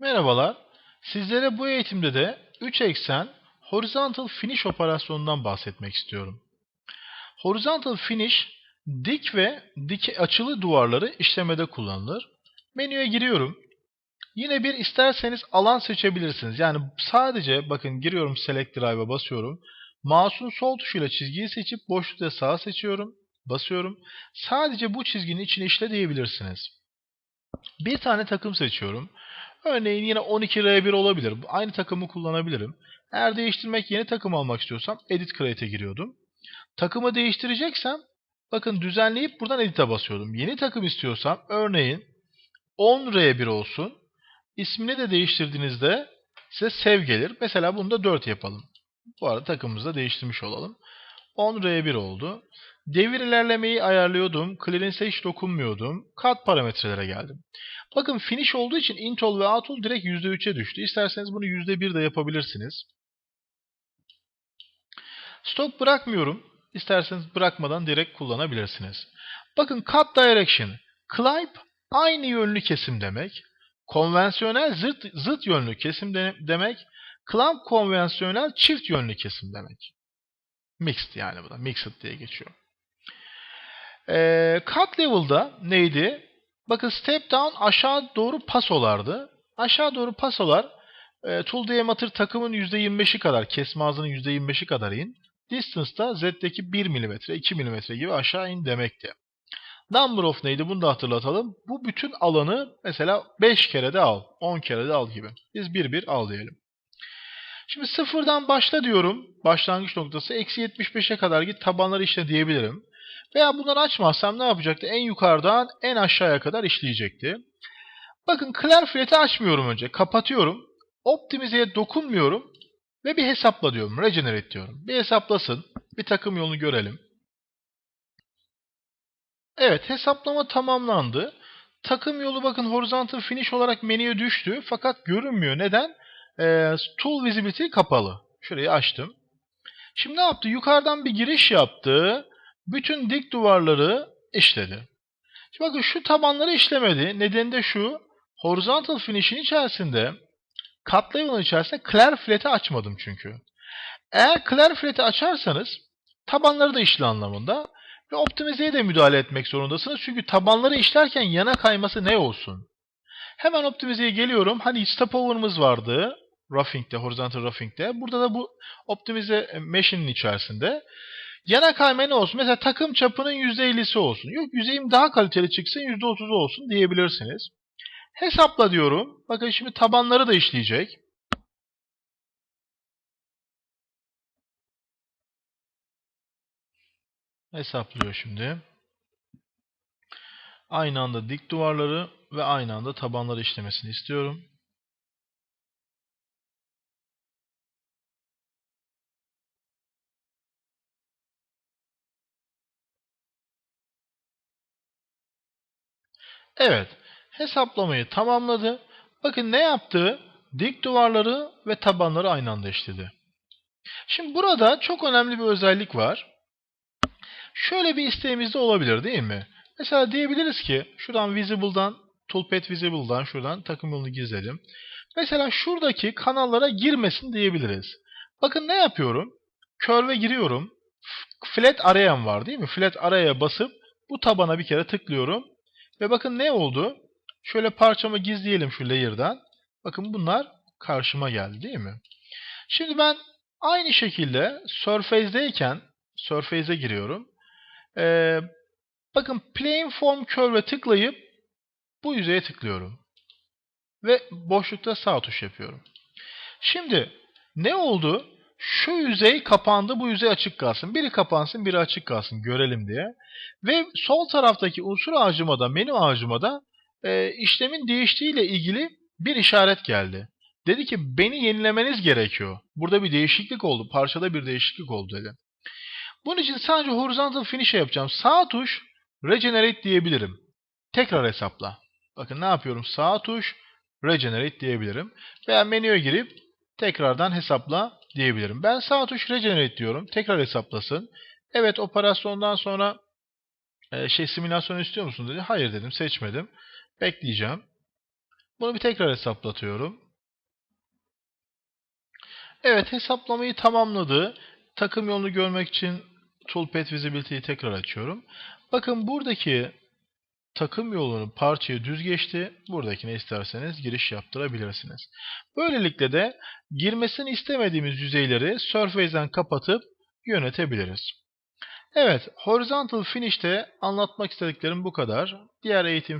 Merhabalar. Sizlere bu eğitimde de 3 eksen horizontal finish operasyonundan bahsetmek istiyorum. Horizontal finish dik ve dik açılı duvarları işlemede kullanılır. Menüye giriyorum. Yine bir isterseniz alan seçebilirsiniz. Yani sadece bakın giriyorum select drive'a basıyorum. Mouse'un sol tuşuyla çizgiyi seçip boşlukta sağa seçiyorum. Basıyorum. Sadece bu çizginin içine işle diyebilirsiniz. Bir tane takım seçiyorum. Örneğin yine 12R1 olabilir. Aynı takımı kullanabilirim. Eğer değiştirmek yeni takım almak istiyorsam Edit Create'e giriyordum. Takımı değiştireceksem bakın düzenleyip buradan Edit'e basıyordum. Yeni takım istiyorsam örneğin 10R1 olsun. İsmini de değiştirdiğinizde size sev gelir. Mesela bunu da 4 yapalım. Bu arada takımımızı da değiştirmiş olalım. 10R1 oldu. Devir ilerlemeyi ayarlıyordum. Clearance'e hiç dokunmuyordum. Kat parametrelere geldim. Bakın finish olduğu için intol ve outol direkt %3'e düştü. İsterseniz bunu %1 de yapabilirsiniz. Stop bırakmıyorum. İsterseniz bırakmadan direkt kullanabilirsiniz. Bakın cut direction. Climb aynı yönlü kesim demek. Konvansiyonel zıt, zıt yönlü kesim de, demek. Clamp konvansiyonel çift yönlü kesim demek. Mixed yani bu da. Mixed diye geçiyor. Ee, cut level'da neydi? Bakın step down aşağı doğru pasolardı. Aşağı doğru pasolar e, tool diameter takımın %25'i kadar, kesme hızının %25'i kadar in. Distance'da Z'deki 1 mm, 2 mm gibi aşağı in demekti. Number of neydi? Bunu da hatırlatalım. Bu bütün alanı mesela 5 kere de al, 10 kere de al gibi. Biz bir bir al diyelim. Şimdi sıfırdan başla diyorum. Başlangıç noktası. Eksi 75'e kadar git tabanları işle diyebilirim. Veya bunları açmazsam ne yapacaktı? En yukarıdan en aşağıya kadar işleyecekti. Bakın clear flat'i açmıyorum önce. Kapatıyorum. Optimize'ye dokunmuyorum. Ve bir hesapla diyorum. Regenerate diyorum. Bir hesaplasın. Bir takım yolunu görelim. Evet hesaplama tamamlandı. Takım yolu bakın horizontal finish olarak menüye düştü. Fakat görünmüyor. Neden? Ee, tool visibility kapalı. Şurayı açtım. Şimdi ne yaptı? Yukarıdan bir giriş yaptı. Bütün dik duvarları işledi. Şimdi bakın şu tabanları işlemedi. Nedeni de şu. Horizontal finish'in içerisinde cut level'ın içerisinde clear flat'i açmadım çünkü. Eğer clear flat'i açarsanız tabanları da işle anlamında ve optimizeye de müdahale etmek zorundasınız. Çünkü tabanları işlerken yana kayması ne olsun? Hemen optimizeye geliyorum. Hani stopover'ımız vardı. Roughing'de, horizontal roughing'de. Burada da bu optimize mesh'inin içerisinde. Yana kayma ne olsun? Mesela takım çapının %50'si olsun. Yok yüzeyim daha kaliteli çıksın %30'u olsun diyebilirsiniz. Hesapla diyorum. Bakın şimdi tabanları da işleyecek. Hesaplıyor şimdi. Aynı anda dik duvarları ve aynı anda tabanları işlemesini istiyorum. Evet. Hesaplamayı tamamladı. Bakın ne yaptı? Dik duvarları ve tabanları aynı anda işledi. Şimdi burada çok önemli bir özellik var. Şöyle bir isteğimiz de olabilir değil mi? Mesela diyebiliriz ki şuradan Visible'dan, Toolpath Visible'dan şuradan takım yolunu gizledim. Mesela şuradaki kanallara girmesin diyebiliriz. Bakın ne yapıyorum? Curve'e giriyorum. Flat Array'm var değil mi? Flat Array'e basıp bu tabana bir kere tıklıyorum. Ve bakın ne oldu? Şöyle parçamı gizleyelim şu layer'dan. Bakın bunlar karşıma geldi değil mi? Şimdi ben aynı şekilde Surface'deyken Surface'e giriyorum. Ee, bakın Plane Form Curve'e tıklayıp bu yüzeye tıklıyorum. Ve boşlukta sağ tuş yapıyorum. Şimdi ne oldu? Şu yüzey kapandı, bu yüzey açık kalsın. Biri kapansın, biri açık kalsın görelim diye. Ve sol taraftaki unsur ağacıma da, menü ağacıma da e, işlemin değiştiğiyle ilgili bir işaret geldi. Dedi ki beni yenilemeniz gerekiyor. Burada bir değişiklik oldu. Parçada bir değişiklik oldu dedi. Bunun için sadece horizontal finish'e yapacağım. Sağ tuş regenerate diyebilirim. Tekrar hesapla. Bakın ne yapıyorum? Sağ tuş regenerate diyebilirim. Veya menüye girip tekrardan hesapla diyebilirim. Ben sağ tuş regenerate diyorum. Tekrar hesaplasın. Evet operasyondan sonra e, şey simülasyon istiyor musun dedi. Hayır dedim seçmedim. Bekleyeceğim. Bunu bir tekrar hesaplatıyorum. Evet hesaplamayı tamamladı. Takım yolunu görmek için Toolpath Visibility'yi tekrar açıyorum. Bakın buradaki takım yolunu parçayı düz geçti. Buradakine isterseniz giriş yaptırabilirsiniz. Böylelikle de girmesini istemediğimiz yüzeyleri Surface'den kapatıp yönetebiliriz. Evet, Horizontal Finish'te anlatmak istediklerim bu kadar. Diğer eğitim